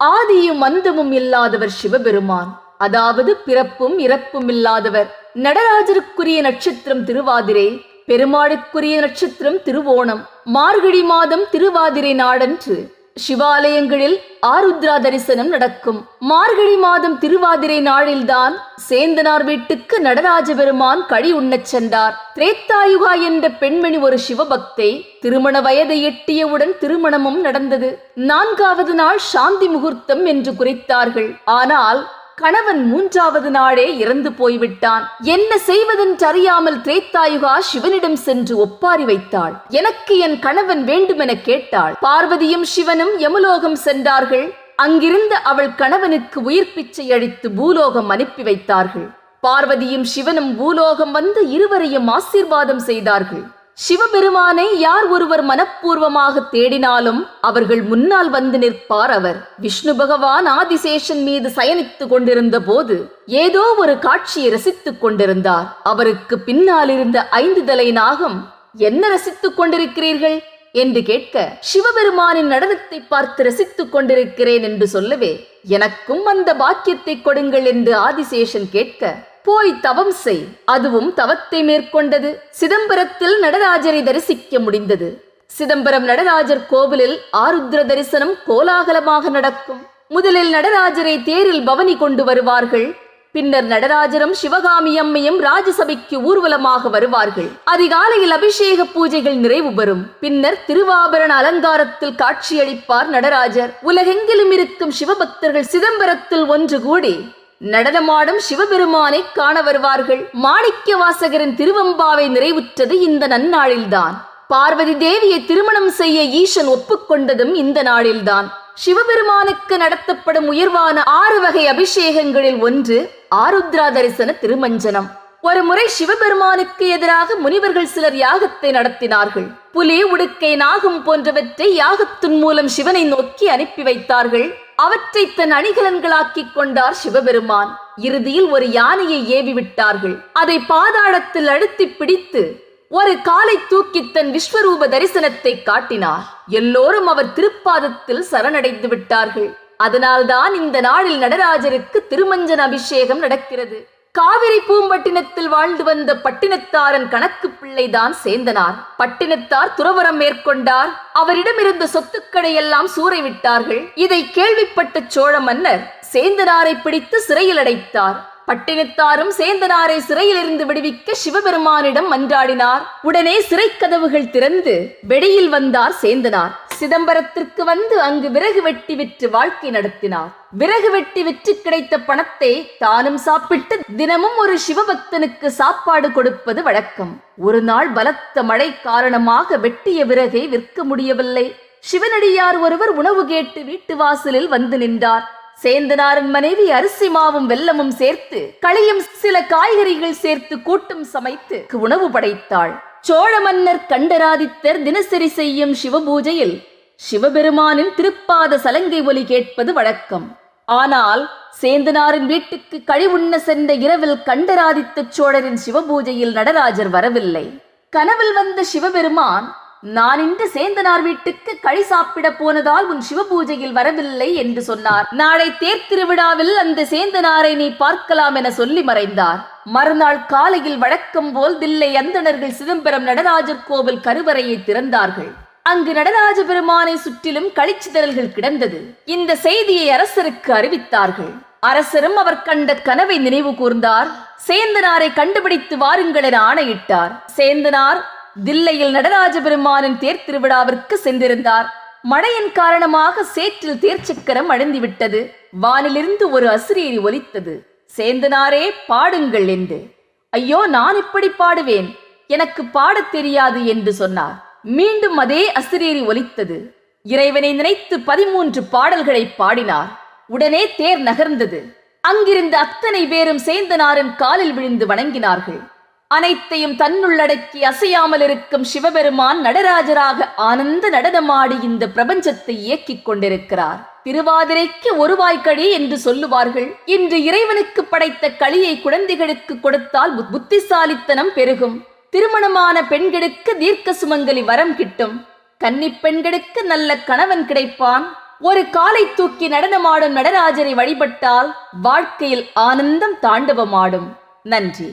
ஆதியும் அந்தமும் இல்லாதவர் சிவபெருமான். அதாவது பிறப்பும் இறப்பும் இல்லாதவர். நடராஜருக்குரிய நட்சத்திரம் திருவாதிரை பெருமாளுக்குரிய நட்சத்திரம் திருவோணம் மார்கழி மாதம் திருவாதிரை நாடன்று. சிவாலயங்களில் ஆருத்ரா தரிசனம் நடக்கும். மார்கழி மாதம் திருவாதிரை நாளில்தான் சேந்தனார் வீட்டுக்கு நடராஜ பெருமான் கழி உண்ணச் சென்றார். திரேத்தாயுகா என்ற பெண்மணி ஒரு சிவபக்தை திருமண வயதை எட்டியவுடன் திருமணமும் நடந்தது. நான்காவது நாள் சாந்தி முகூர்த்தம் என்று குறித்தார்கள். ஆனால் கணவன் மூன்றாவது நாளே இறந்து போய்விட்டான். என்ன செய்வதென்று அறியாமல் திரேத்தாயுகா சிவனிடம் சென்று ஒப்பாரி வைத்தாள். எனக்கு என் கணவன் வேண்டுமென கேட்டாள். பார்வதியும் சிவனும் யமுலோகம் சென்றார்கள். அங்கிருந்த அவள் கணவனுக்கு உயிர் பிச்சை அளித்து பூலோகம் அனுப்பி வைத்தார்கள். பார்வதியும் சிவனும் பூலோகம் வந்து இருவரையும் ஆசீர்வாதம் செய்தார்கள். சிவபெருமானை யார் ஒருவர் மனப்பூர்வமாக தேடினாலும் அவர்கள் முன்னால் வந்து நிற்பார் அவர். விஷ்ணு பகவான் ஆதிசேஷன் மீது சயனித்துக் கொண்டிருந்த போது ஏதோ ஒரு காட்சியை ரசித்துக் கொண்டிருந்தார். அவருக்கு பின்னால் இருந்த ஐந்து தலை நாகம் என்ன ரசித்துக் கொண்டிருக்கிறீர்கள்? என்று கேட்க சிவபெருமானின் நடனத்தை பார்த்து ரசித்துக் கொண்டிருக்கிறேன் என்று சொல்லவே எனக்கும் அந்த பாக்கியத்தை கொடுங்கள் என்று ஆதிசேஷன் கேட்க போய் தவம் செய். அதுவும் தவத்தை மேற்கொண்டது. சிதம்பரத்தில் நடராஜரை தரிசிக்க முடிந்தது. சிதம்பரம் நடராஜர் கோவிலில் ஆருத்ர தரிசனம் கோலாகலமாக நடக்கும். முதலில் நடராஜரை தேரில் பவனி கொண்டு வருவார்கள். பின்னர் நடராஜரும் சிவகாமி அம்மையும் ராஜசபைக்கு ஊர்வலமாக வருவார்கள். அதிகாலையில் அபிஷேக பூஜைகள் நிறைவு பெறும். பின்னர் திருவாபரண அலங்காரத்தில் காட்சியளிப்பார் நடராஜர். உலகெங்கிலும் இருக்கும் சிவபக்தர்கள் சிதம்பரத்தில் ஒன்று கூடி நடனமாடும் சிவபெருமானை காண வருவார்கள். மாணிக்க வாசகரின் திருவம்பாவை நிறைவுற்றது இந்த நன்னாளில்தான். பார்வதி தேவியை திருமணம் செய்ய ஈசன் ஒப்புக்கொண்டதும் இந்த நாளில்தான். சிவபெருமானுக்கு நடத்தப்படும் உயர்வான ஆறு வகை அபிஷேகங்களில் ஒன்று ஆருத்ரா தரிசன திருமஞ்சனம். ஒரு முறை சிவபெருமானுக்கு எதிராக முனிவர்கள் சிலர் யாகத்தை நடத்தினார்கள். புலி உடுக்கை நாகம் போன்றவற்றை யாகத்தின் மூலம் சிவனை நோக்கி அனுப்பி வைத்தார்கள். அவற்றை தன் அணிகலன்களாக்கிக் கொண்டார் சிவபெருமான். இறுதியில் ஒரு யானையை ஏவி விட்டார்கள் அதை பாதாளத்தில் அழுத்தி பிடித்து ஒரு காலை தூக்கி தன் விஸ்வரூப தரிசனத்தை காட்டினார். எல்லோரும் அவர் திருப்பாதத்தில் சரணடைந்து விட்டார்கள். அதனால்தான் இந்த நாளில் நடராஜருக்கு திருமஞ்சன அபிஷேகம் நடக்கிறது. காவிரி பூம்பட்டினத்தில் வாழ்ந்து வந்த பட்டினத்தாரன் கணக்கு பிள்ளைதான் சேந்தனார். பட்டினத்தார் துறவரம் மேற்கொண்டார். அவரிடமிருந்த சொத்துக்களை எல்லாம் சூறை விட்டார்கள். இதை கேள்விப்பட்ட சோழ மன்னர் சேந்தனாரை பிடித்து சிறையில் அடைத்தார். பட்டினத்தாரும் சேந்தனாரை சிறையிலிருந்து விடுவிக்க சிவபெருமானிடம் மன்றாடினார். உடனே சிறை கதவுகள் திறந்து வெளியில் வந்தார் சேந்தனார். சிதம்பரத்திற்கு வந்து அங்கு விறகு வெட்டி விற்று வாழ்க்கை நடத்தினார். விறகு வெட்டி விற்று கிடைத்த பணத்தை தானும் சாப்பிட்டு தினமும் ஒரு சிவபக்தனுக்கு சாப்பாடு கொடுப்பது வழக்கம். ஒரு நாள் பலத்த மழை காரணமாக வெட்டிய விறகை விற்க முடியவில்லை. சிவனடியார் ஒருவர் உணவு கேட்டு வீட்டு வாசலில் வந்து நின்றார். சேந்தனாரின் மனைவி அரிசி மாவும் வெல்லமும் சேர்த்து களியும் சில காய்கறிகள் சேர்த்து கூட்டும் சமைத்து உணவு படைத்தாள். சோழ மன்னர் கண்டராதித்தர் தினசரி செய்யும் சிவபூஜையில் சிவபெருமானின் திருப்பாத சலங்கை ஒலி கேட்பது வழக்கம். ஆனால் சேந்தனாரின் வீட்டுக்கு கழிவுண்ண சென்ற இரவில் கண்டராதித்த சோழரின் சிவபூஜையில் நடராஜர் வரவில்லை. கனவில் வந்த சிவபெருமான் நான் இன்று சேந்தனார் வீட்டுக்கு களி சாப்பிட போனதால் உன் சிவபூஜையில் வரவில்லை என்று சொன்னார். நாளை தேர் திருவிழாவில் அந்த சேந்தனாரை நீ பார்க்கலாம் என சொல்லி மறைந்தார். மறுநாள் காலையில் வழக்கம் போல் தில்லை அந்தணர்கள் சிதம்பரம் நடராஜர் கோவில் கருவறையை திறந்தார்கள். அங்கு நடராஜ பெருமானை சுற்றிலும் களிச்சிதறல்கள் கிடந்தது. இந்த செய்தியை அரசருக்கு அறிவித்தார்கள். அரசரும் அவர் கண்ட கனவை நினைவு கூர்ந்தார். சேந்தனாரை கண்டுபிடித்து வாருங்கள் என ஆணையிட்டார். சேந்தனார் தில்லையில் நடராஜ பெருமானின் தேர் திருவிழாவிற்கு சென்றிருந்தார். மழையின் காரணமாக சேற்றில் தேர்ச்சக்கரம் அழிந்துவிட்டது. வானிலிருந்து ஒரு அசிரியரி ஒலித்தது. சேந்தனாரே பாடுங்கள் என்று. ஐயோ நான் இப்படி பாடுவேன். எனக்கு பாடத் தெரியாது என்று சொன்னார். மீண்டும் அதே அசிரியரி ஒலித்தது. இறைவனை நினைத்து பதிமூன்று பாடல்களை பாடினார். உடனே தேர் நகர்ந்தது. அங்கிருந்த அத்தனை பேரும் சேந்தனாரின் காலில் விழுந்து வணங்கினார்கள். அனைத்தையும் தன்னுள்ளடக்கி அசையாமல் இருக்கும் சிவபெருமான் நடராஜராக ஆனந்த நடனமாடி இந்த பிரபஞ்சத்தை இயக்கிக் கொண்டிருக்கிறார். திருவாதிரைக்கு ஒருவாய்க்கழி என்று சொல்லுவார்கள். இன்று இறைவனுக்கு படைத்த களியை குழந்தைகளுக்கு கொடுத்தால் புத்திசாலித்தனம் பெருகும். திருமணமான பெண்களுக்கு தீர்க்க சுமங்கலி வரம் கிட்டும். கன்னி பெண்களுக்கு நல்ல கணவன் கிடைப்பான். ஒரு காலை தூக்கி நடனமாடும் நடராஜரை வழிபட்டால் வாழ்க்கையில் ஆனந்தம் தாண்டவமாடும். நன்றி.